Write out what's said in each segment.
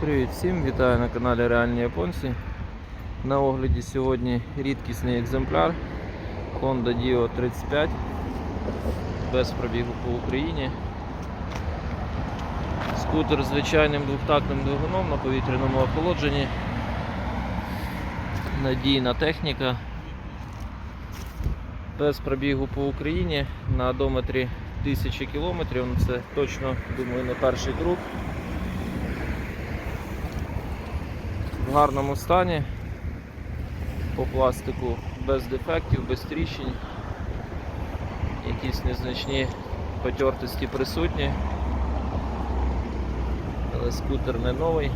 Привіт всім, вітаю на каналі Реальні Японці. На огляді сьогодні рідкісний екземпляр Honda Dio 35 без пробігу по Україні. Скутер з звичайним двохтактним двигуном на повітряному охолодженні. Надійна техніка. Без пробігу по Україні на одометрі 1000 км. Це точно, думаю, не перший круг. в гарному стані по пластику без дефектів, без тріщин. Якісь незначні потертості присутні. Але скутер не новий.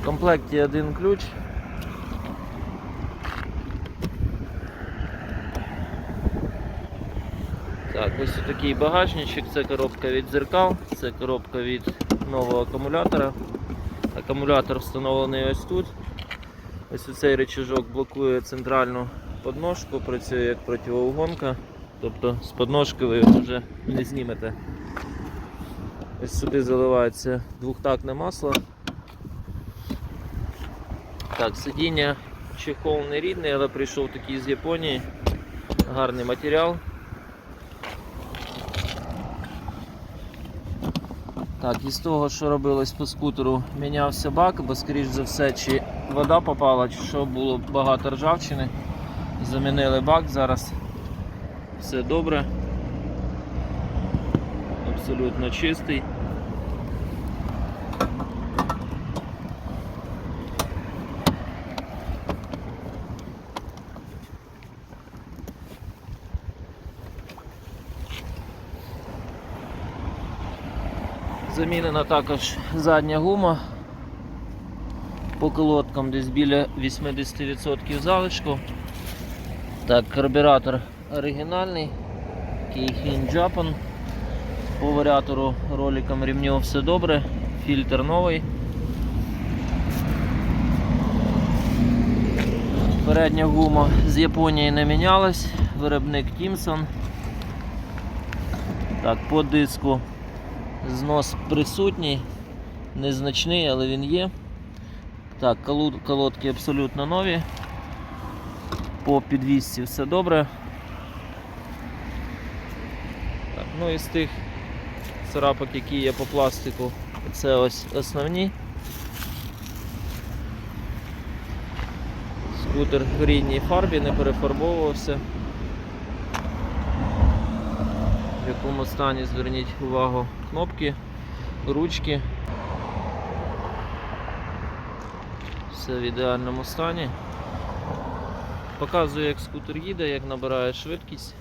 В комплекті один ключ. Так, ось такий багажничок, це коробка від дзеркал, це коробка від нового акумулятора. Акумулятор встановлений ось тут. Ось цей рычажок блокує центральну подножку, працює як противоугонка, тобто з подножки ви його вже не знімете. Ось сюди заливається двохтактне масло. Так, сидіння чехол не рідний, але прийшов такий з Японії. Гарний матеріал. Так, із того, що робилось по скутеру, мінявся бак, бо скоріш за все, чи вода попала, чи що було багато ржавчини. Замінили бак, зараз все добре. Абсолютно чистий. Замінена також задня гума. По колодкам десь біля 80% залишку. Так, карбюратор оригінальний, Кейхін Japan. По варіатору роликам ремню все добре, фільтр новий. Передня гума з Японії не мінялась, виробник Timson. Так, по диску Знос присутній, незначний, але він є. Так, колодки абсолютно нові. По підвісці все добре. Так, ну і з тих царапок, які є по пластику, це ось основні. Скутер в рідній фарбі, не перефарбовувався. в якому стані зверніть увагу кнопки, ручки. Все в ідеальному стані. Показую, як скутер їде, як набирає швидкість.